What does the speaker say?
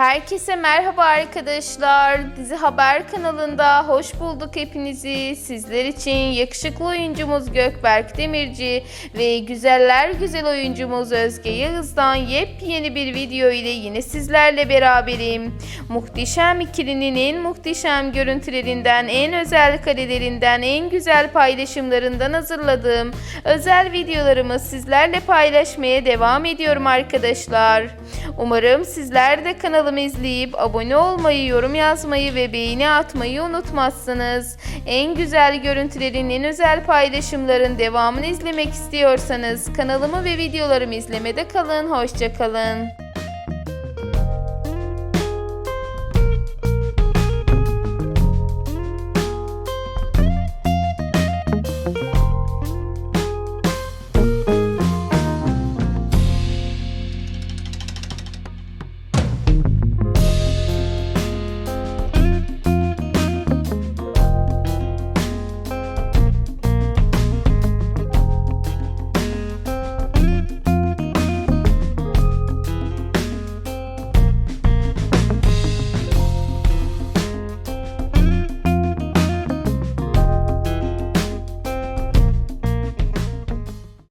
Herkese merhaba arkadaşlar. Dizi Haber kanalında hoş bulduk hepinizi. Sizler için yakışıklı oyuncumuz Gökberk Demirci ve güzeller güzel oyuncumuz Özge Yağız'dan yepyeni bir video ile yine sizlerle beraberim. Muhteşem ikilinin en muhteşem görüntülerinden, en özel karelerinden, en güzel paylaşımlarından hazırladığım özel videolarımı sizlerle paylaşmaya devam ediyorum arkadaşlar. Umarım sizler de kanalımı izleyip abone olmayı, yorum yazmayı ve beğeni atmayı unutmazsınız. En güzel görüntülerin, en özel paylaşımların devamını izlemek istiyorsanız kanalımı ve videolarımı izlemede kalın. Hoşça kalın.